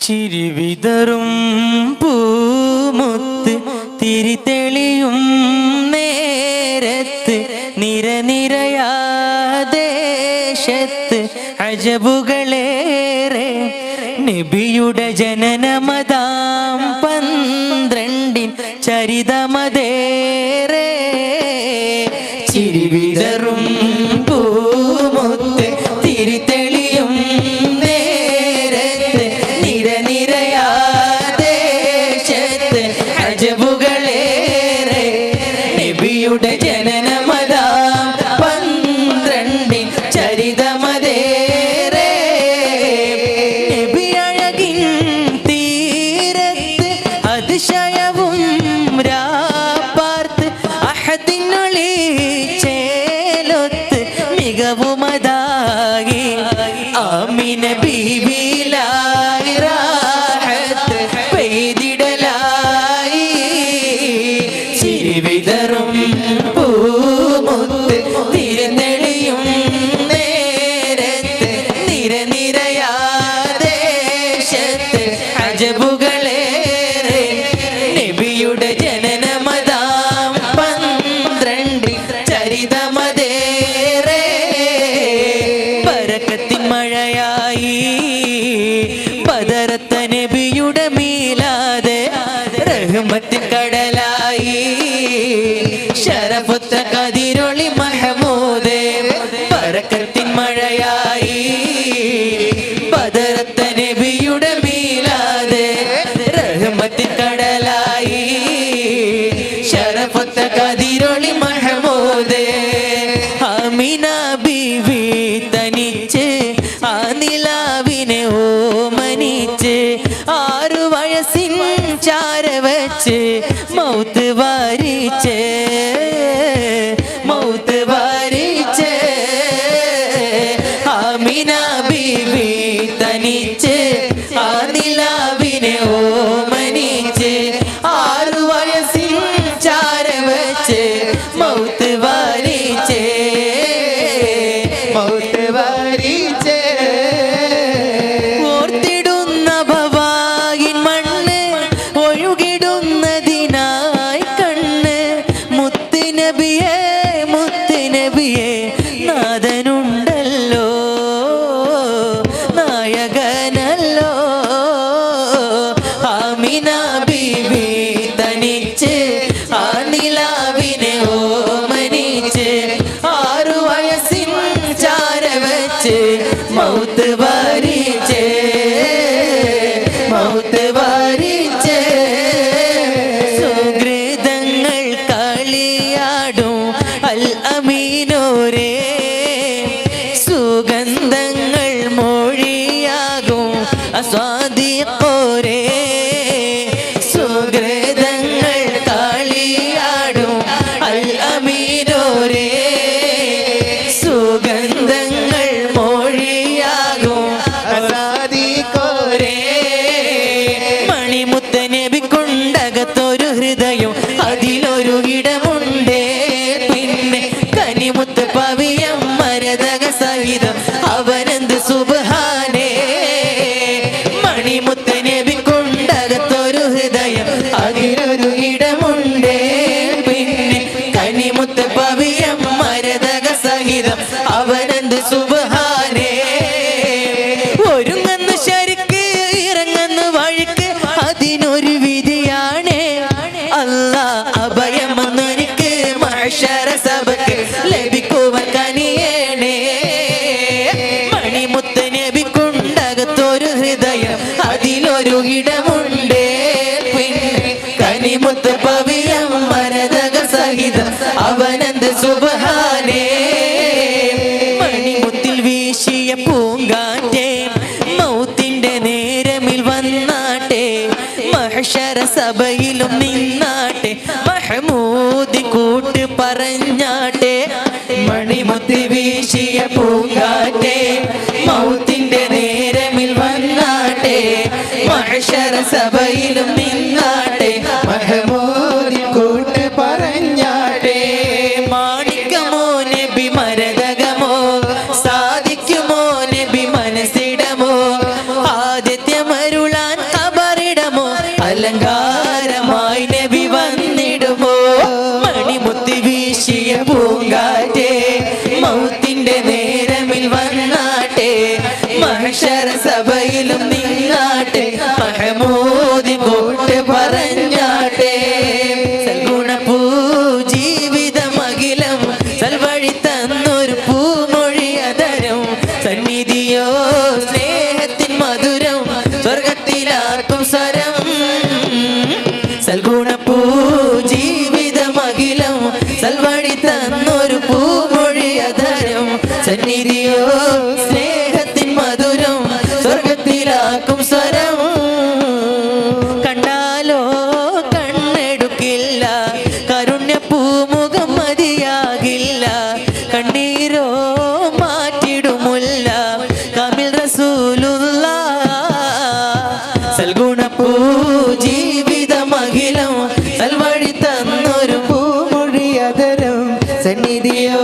ചിരിവിതറും പൂമുത്ത് തിരിതെളിയും നേരത്ത് നിരനിരയാദേശത്ത് അജബുകളേറെ നബിയുടെ ജനനമതാം പന്ത്രണ്ടിൻ ചരിതമതേറെ മികവുമതാകി ആമിന ബീവിലായി റാഹത്ത് പെയ്തിടലായി. ചിരിവിതറും പൂമുത്ത് തിരുനെളിയും നേരത്തെ നിരനിരയാദേശത്ത് അജബുകളേറെ നബിയുടെ ജനനമതാം നബിയുടെ മീലാതെ റഹ്മത്തിൻ കടലായി. ശരഫുത്ത കതിരൊളി മഹമൂദേ പരക്കത്തിൻ മഴയായി. പതരത്ത നബിയുടെ മീലാതെ റഹ്മത്തിൻ കടലായി. ശരഫുത്ത കതിരൊളി മഹമൂദേ അമിന ബീവി ലഭിക്കുവാൻ ഹൃദയം അതിലൊരു ഇടമുണ്ടേ. വീശിയ പൂങ്കാറ്റേ നേരമിൽ മഹഷര സഭയിലും നിന്നാട്ടെ. മഹമൂദി കൂട്ട് പറഞ്ഞാട്ടെ മണിമുത്തി വീശിയ പൂങ്കാറ്റേ മൗത്തിന്റെ നേരമിൽ വന്നാട്ടെ. മഹഷര സഭയിലും നിന്നാട്ടെ സംസാരം. സൽഗുണ പൂ ജീവിതം അഖിലം സൽവാടി തന്നൊരു പൂമൊഴിയധരം സന്നിധിയോ സ്നേഹത്തിൻ മധുരം. സ്വർഗത്തിലാക്കും സന്നിധിയോ